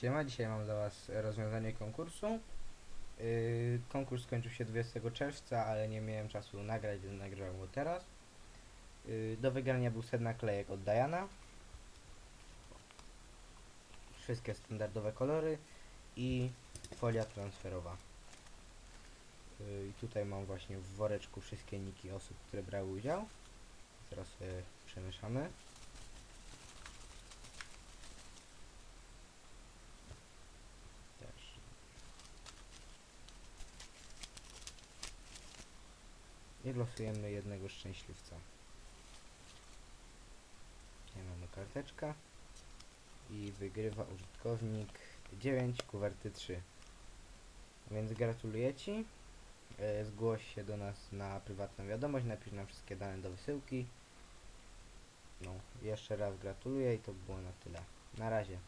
Siema, dzisiaj mam dla Was rozwiązanie konkursu. Yy, konkurs skończył się 20 czerwca, ale nie miałem czasu nagrać, więc nagrywam go teraz. Yy, do wygrania był set naklejek od Diana. Wszystkie standardowe kolory i folia transferowa. Yy, I tutaj mam właśnie w woreczku wszystkie niki osób, które brały udział. Teraz sobie przemieszamy. I losujemy jednego szczęśliwca. Nie mamy karteczka. I wygrywa użytkownik 9 kuwerty 3. Więc gratuluję Ci. E, Zgłoś się do nas na prywatną wiadomość, napisz nam wszystkie dane do wysyłki. No, jeszcze raz gratuluję i to było na tyle. Na razie.